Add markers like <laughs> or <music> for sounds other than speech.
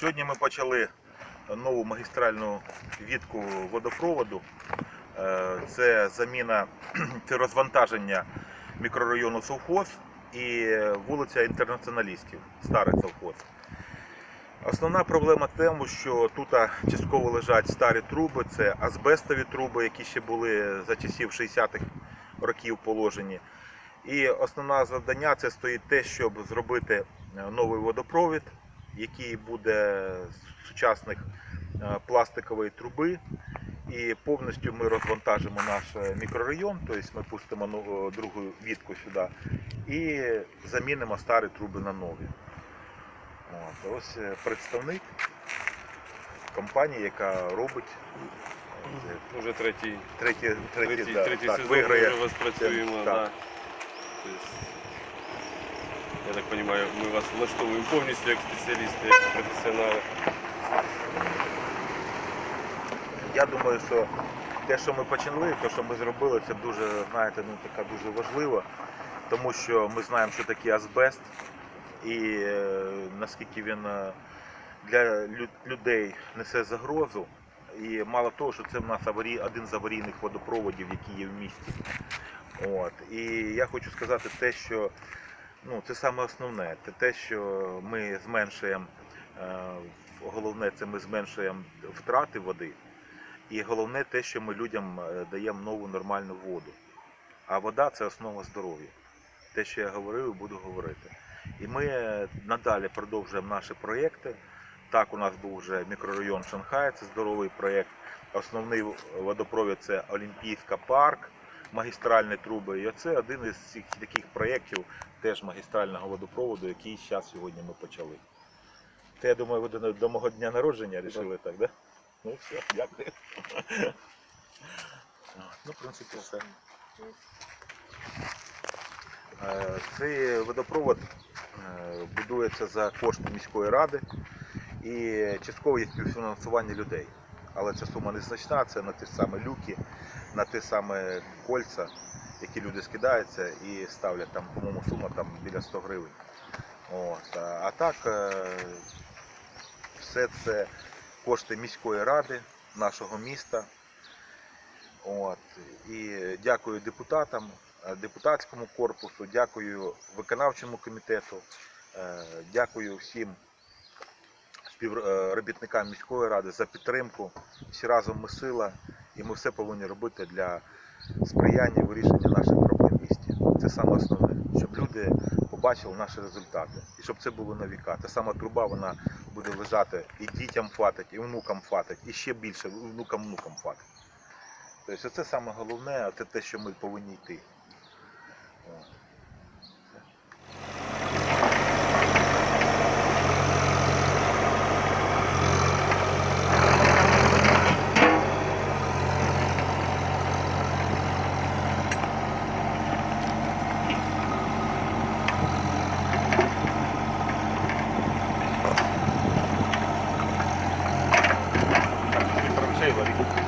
Сьогодні ми почали нову магістральну відку водопроводу. Е, Це заміна <clears throat> це розвантаження мікрорайону Совхоз і вулиця Інтернаціоналістів, старий совхоз. Основна проблема в тому, що тут частково лежать старі труби, це азбестові труби, які ще були за часів 60-х років положені. І основне завдання це стоїть те, щоб зробити новий водопровід, який буде з сучасних е, пластикової труби. І повністю ми розвантажимо наш е, мікрорайон, тобто ми пустимо ну, е, другу відку сюди і замінимо старі труби на нові. От, ось представник компанії, яка робить Уже третій, третій, третій, третій, да, третій так, сезон виграє. ми вже вас працюємо. Так. Да. Я так розумію, ми вас влаштовуємо повністю як спеціалісти, як професіонали. Я думаю, що те, що ми почали, те, що ми зробили, це дуже, знаєте, ну така дуже важливо, тому що ми знаємо, що таке азбест, і е, наскільки він е, для людей несе загрозу. І мало того, що це в нас аварій, один з аварійних водопроводів, які є в місті. От. І я хочу сказати те, що ну, це саме основне, це те, що ми зменшуємо, е, головне, це ми зменшуємо втрати води. І головне те, що ми людям е, даємо нову нормальну воду. А вода це основа здоров'я. Те, що я говорив, і буду говорити. І ми е, надалі продовжуємо наші проєкти. Так, у нас був вже мікрорайон Шанхай, це здоровий проєкт. Основний водопровід це Олімпійська парк, магістральні труби. І це один із цих таких проєктів теж магістрального водопроводу, який зараз сьогодні ми почали. Це, я думаю, ви до, до мого дня народження вирішили так, да? Ну все, дякую. <laughs> Ну, в принципі, все. Е, Цей водопровод е, будується за кошти міської ради і частково є співфінансування людей. Але ця сума незначна, це на ті ж самі люки, на ті самі кольця, які люди скидаються і ставлять там, по-моєму, сума там біля 100 гривень. От. А так е, все це кошти міської ради, нашого міста. От. І дякую депутатам, е, депутатському корпусу, дякую виконавчому комітету, е, дякую всім співробітникам міської ради за підтримку. Всі разом ми сила, і ми все повинні робити для сприяння вирішення наших проблем в місті. Це саме основне, щоб люди побачили наші результати і щоб це було на віка. Та сама труба вона буде лежати і дітям хватить, і внукам хватить, і ще більше внукам внукам хватить. Тобто це саме головне, це те, що ми повинні йти. Everybody.